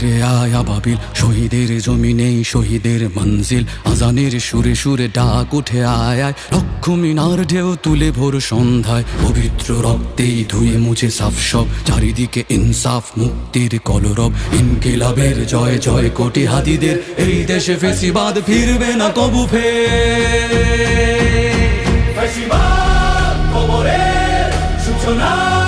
ফিরে আয় আবাবিল শহীদের জমিনেই শহীদের মঞ্জিল। আজানের সুরে সুরে ডাক উঠে আয় আয়। লক্ষ মিনার ঢেউ তুলে ভোর সন্ধ্যায়। পবিত্র রক্তেই ধুয়ে মুছে সাফ সব। চারিদিকে ইনসাফ, মুক্তির কলরব। ইনকিলাবের জয় জয় কোটি হাতিদের এই দেশে ফেসিবাদ ফিরবে না কবু ফের সূচনা।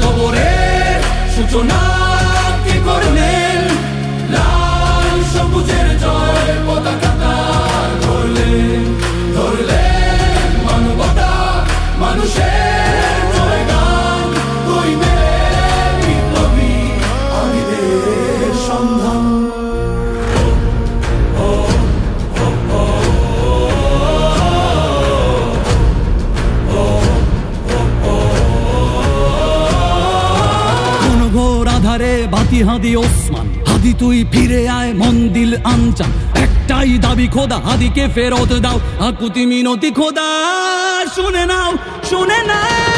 কবরের সূচনা। ঘোর আধারে বাতি হাদি ওসমান। হাদি তুই ফিরে আয় মন্দিল আনচান একটাই দাবি খোদা, হাদিকে ফেরত দাও। আকুতি মিনতি খোদা, শুনে নাও শুনে নাও।